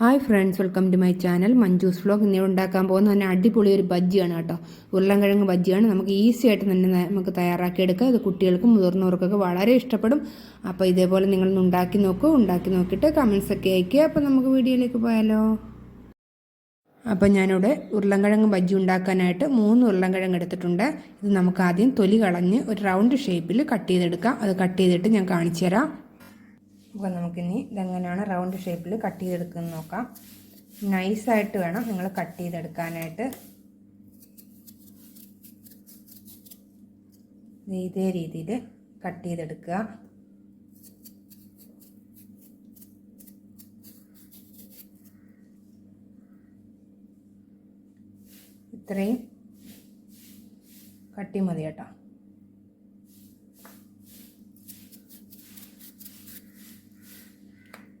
Hi friends welcome to my channel Manju's vlog ഇന്ന് ഉണ്ടാക്കാൻ പോകുന്ന തന്നെ അടിപൊളി ഒരു ബജ്ജിയാണ് കേട്ടോ. ഉരുളൻകിഴങ്ങ് ബജ്ജിയാണ്. നമുക്ക് ഈസി ആയിട്ട് തന്നെ നമുക്ക് തയ്യാറാക്കിയെടുക്കാം. ഇത് കുട്ടികൾക്കും മുതിർന്നവർക്കൊക്കെ വളരെ ഇഷ്ടപ്പെടും. അപ്പോൾ ഇതേപോലെ നിങ്ങളൊന്ന് ഉണ്ടാക്കി നോക്കൂ. ഉണ്ടാക്കി നോക്കിയിട്ട് കമൻസ് ഒക്കെ അയക്കുക അപ്പോൾ നമുക്ക് വീഡിയോയിലേക്ക് പോയാലോ. അപ്പോൾ ഞാനിവിടെ ഉരുളൻകിഴങ്ങ് ബജ്ജി ഉണ്ടാക്കാനായിട്ട് മൂന്ന് ഉരുളൻകിഴങ്ങ് എടുത്തിട്ടുണ്ട്. ഇത് നമുക്ക് ആദ്യം തൊലി കളഞ്ഞ് ഒരു റൗണ്ട് ഷേപ്പിൽ കട്ട് ചെയ്തെടുക്കാം. അത് കട്ട് ചെയ്തിട്ട് ഞാൻ കാണിച്ചു തരാം അപ്പോൾ നമുക്കിനി ഇതെങ്ങനെയാണ് റൗണ്ട് ഷേപ്പിൽ കട്ട് ചെയ്തെടുക്കുന്നത് നോക്കാം. നൈസായിട്ട് വേണം നിങ്ങൾ കട്ട് ചെയ്തെടുക്കാനായിട്ട്. ഇതേ രീതിയിൽ കട്ട് ചെയ്തെടുക്കുക. ഇത്രയും കട്ടി മതി കേട്ടോ.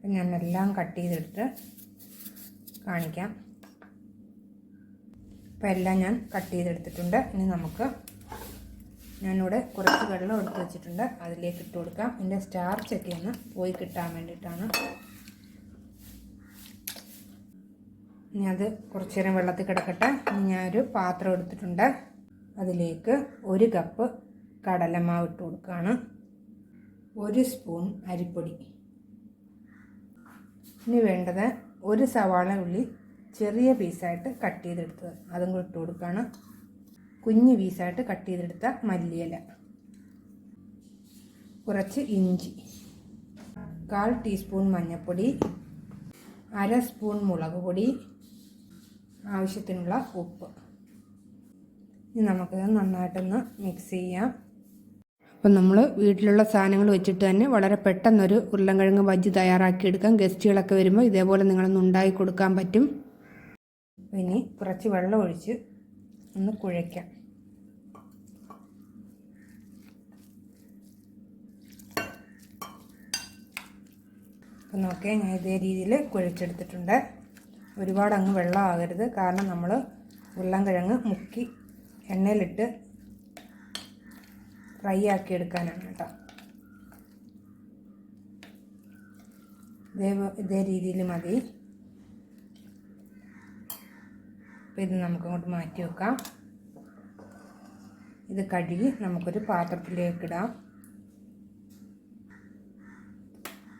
അപ്പം ഞാൻ എല്ലാം കട്ട് ചെയ്തെടുത്ത് കാണിക്കാം. അപ്പം എല്ലാം ഞാൻ കട്ട് ചെയ്തെടുത്തിട്ടുണ്ട്. ഇനി നമുക്ക് ഞാനിവിടെ കുറച്ച് വെള്ളം എടുത്ത് വെച്ചിട്ടുണ്ട്. അതിലേക്ക് ഇട്ട് കൊടുക്കാം. ഇതിന്റെ സ്റ്റാർച്ചൊക്കെ ഒന്ന് പോയി കിട്ടാൻ വേണ്ടിയിട്ടാണ്. ഇനി അത് കുറച്ച് നേരം വെള്ളത്തിൽ കിടക്കട്ടെ. ഇനി ഞാനൊരു പാത്രം എടുത്തിട്ടുണ്ട്. അതിലേക്ക് ഒരു കപ്പ് കടലമാവ് ഇട്ട് കൊടുക്കുകയാണ്. ഒരു സ്പൂൺ അരിപ്പൊടി. ഇനി വേണ്ടത് ഒരു സവാള ഉള്ളി ചെറിയ പീസായിട്ട് കട്ട് ചെയ്തെടുത്തത് അതും കൂടി ഇട്ട് കൊടുക്കുകയാണ്. കുഞ്ഞ് പീസായിട്ട് കട്ട് ചെയ്തെടുത്ത മല്ലിയില. കുറച്ച് ഇഞ്ചി. കാൽ ടീസ്പൂൺ മഞ്ഞൾപ്പൊടി. അര സ്പൂൺ മുളക് പൊടി. ആവശ്യത്തിനുള്ള ഉപ്പ്. ഇനി നമുക്കിത് നന്നായിട്ടൊന്ന് മിക്സ് ചെയ്യാം. അപ്പം നമ്മൾ വീട്ടിലുള്ള സാധനങ്ങൾ വെച്ചിട്ട് തന്നെ വളരെ പെട്ടെന്നൊരു ഉരുളൻകിഴങ്ങ് ബജ്ജി തയ്യാറാക്കിയെടുക്കാം ഗസ്റ്റുകളൊക്കെ വരുമ്പോൾ ഇതേപോലെ നിങ്ങളൊന്ന് ഉണ്ടാക്കി കൊടുക്കാൻ പറ്റും. ഇനി കുറച്ച് വെള്ളം ഒഴിച്ച് ഒന്ന് കുഴയ്ക്കാം. അപ്പം നോക്കിയാൽ ഞാൻ ഇതേ രീതിയിൽ കുഴച്ചെടുത്തിട്ടുണ്ട്. ഒരുപാട് അങ്ങ് വെള്ളമാകരുത് കാരണം നമ്മൾ ഉരുളൻകിഴങ്ങ് മുക്കി എണ്ണയിലിട്ട് ഫ്രൈ ആക്കി എടുക്കാനാണ് കേട്ടോ. ഇതേ ഇതേ രീതിയിൽ മതി. അപ്പോൾ ഇത് നമുക്കങ്ങോട്ട് മാറ്റി വെക്കാം. ഇത് കഴുകി നമുക്കൊരു പാത്രത്തിലേക്ക് ഇടാം.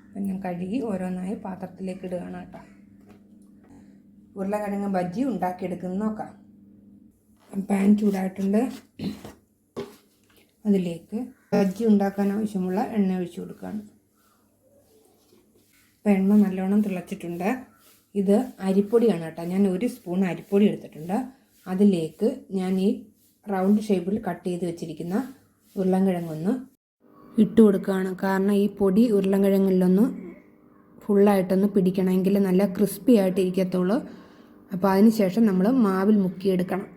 അപ്പം ഞാൻ കഴുകി ഓരോന്നായി പാത്രത്തിലേക്ക് ഇടുകയാണ് കേട്ടോ. ഉരുളക്കിഴങ്ങ് ബജ്ജി ഉണ്ടാക്കിയെടുക്കുന്ന നോക്കാം. പാൻ ചൂടായിട്ടുണ്ട്. അതിലേക്ക് ബജ്ജി ഉണ്ടാക്കാൻ ആവശ്യമുള്ള എണ്ണ ഒഴിച്ചു കൊടുക്കുകയാണ്. അപ്പോൾ എണ്ണ നല്ലോണം തിളച്ചിട്ടുണ്ട്. ഇത് അരിപ്പൊടിയാണ് കേട്ടോ. ഞാൻ ഒരു സ്പൂൺ അരിപ്പൊടി എടുത്തിട്ടുണ്ട്. അതിലേക്ക് ഞാൻ ഈ റൗണ്ട് ഷേപ്പിൽ കട്ട് ചെയ്ത് വെച്ചിരിക്കുന്ന ഉരുളൻകിഴങ്ങൊന്ന് ഇട്ട് കൊടുക്കുകയാണ്. കാരണം ഈ പൊടി ഉരുളൻകിഴങ്ങിലൊന്ന് ഫുള്ളായിട്ടൊന്ന് പിടിക്കണമെങ്കിൽ നല്ല ക്രിസ്പി ആയിട്ട് ഇരിക്കത്തുള്ളൂ അപ്പോൾ അതിന് ശേഷം നമ്മൾ മാവിൽ മുക്കിയെടുക്കണം.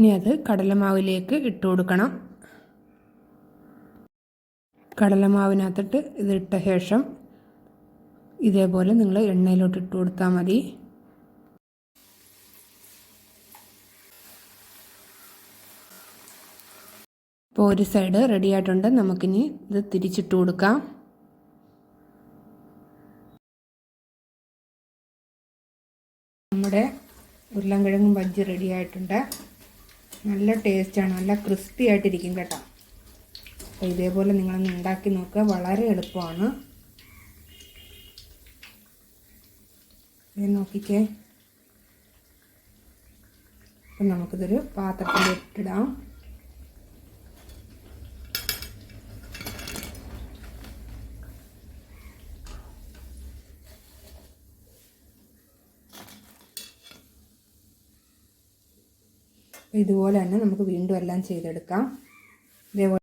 ഇനി അത് കടലമാവിലേക്ക് ഇട്ട് കൊടുക്കണം. കടലമാവിനകത്തിട്ട് ഇതിട്ട ശേഷം ഇതേപോലെ നിങ്ങൾ എണ്ണയിലോട്ട് ഇട്ട് കൊടുത്താൽ മതി. ഇപ്പോൾ ഒരു സൈഡ് റെഡി ആയിട്ടുണ്ട്. നമുക്കിനി ഇത് തിരിച്ചിട്ട് കൊടുക്കാം. നമ്മുടെ ഉരുളൻകിഴങ്ങും ബജ്ജി റെഡി ആയിട്ടുണ്ട്. നല്ല ടേസ്റ്റാണ് നല്ല ക്രിസ്പി ആയിട്ടിരിക്കും കേട്ടോ. അപ്പോൾ ഇതേപോലെ നിങ്ങളൊന്ന് ഉണ്ടാക്കി നോക്കുക വളരെ എളുപ്പമാണ്. നോക്കിക്കേ. അപ്പം നമുക്കിതൊരു പാത്രത്തിലിട്ടിടാം ഇതുപോലെ തന്നെ നമുക്ക് വീണ്ടും എല്ലാം ചെയ്തെടുക്കാം. ഇതേപോലെ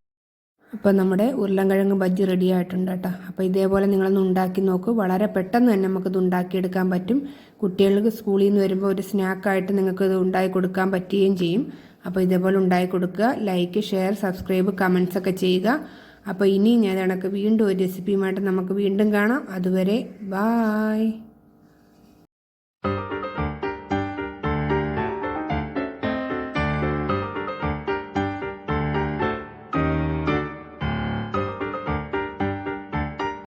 അപ്പോൾ നമ്മുടെ ഉരുളൻകിഴങ്ങ് ബജ്ജി റെഡി ആയിട്ടുണ്ട് കേട്ടോ. അപ്പോൾ ഇതേപോലെ നിങ്ങളൊന്ന് ഉണ്ടാക്കി നോക്കൂ. വളരെ പെട്ടെന്ന് തന്നെ നമുക്കിത് ഉണ്ടാക്കിയെടുക്കാൻ പറ്റും. കുട്ടികൾക്ക് സ്കൂളിൽ നിന്ന് വരുമ്പോൾ ഒരു സ്നാക്കായിട്ട് നിങ്ങൾക്ക് ഇത് ഉണ്ടാക്കി കൊടുക്കാൻ പറ്റുകയും ചെയ്യും. അപ്പോൾ ഇതേപോലെ ഉണ്ടാക്കി കൊടുക്കുക. ലൈക്ക് ഷെയർ സബ്സ്ക്രൈബ് കമൻസ് ഒക്കെ ചെയ്യുക. അപ്പോൾ ഇനി ഞാൻ കണക്ക് വീണ്ടും ഒരു റെസിപ്പിയുമായിട്ട് നമുക്ക് വീണ്ടും കാണാം. അതുവരെ ബായ്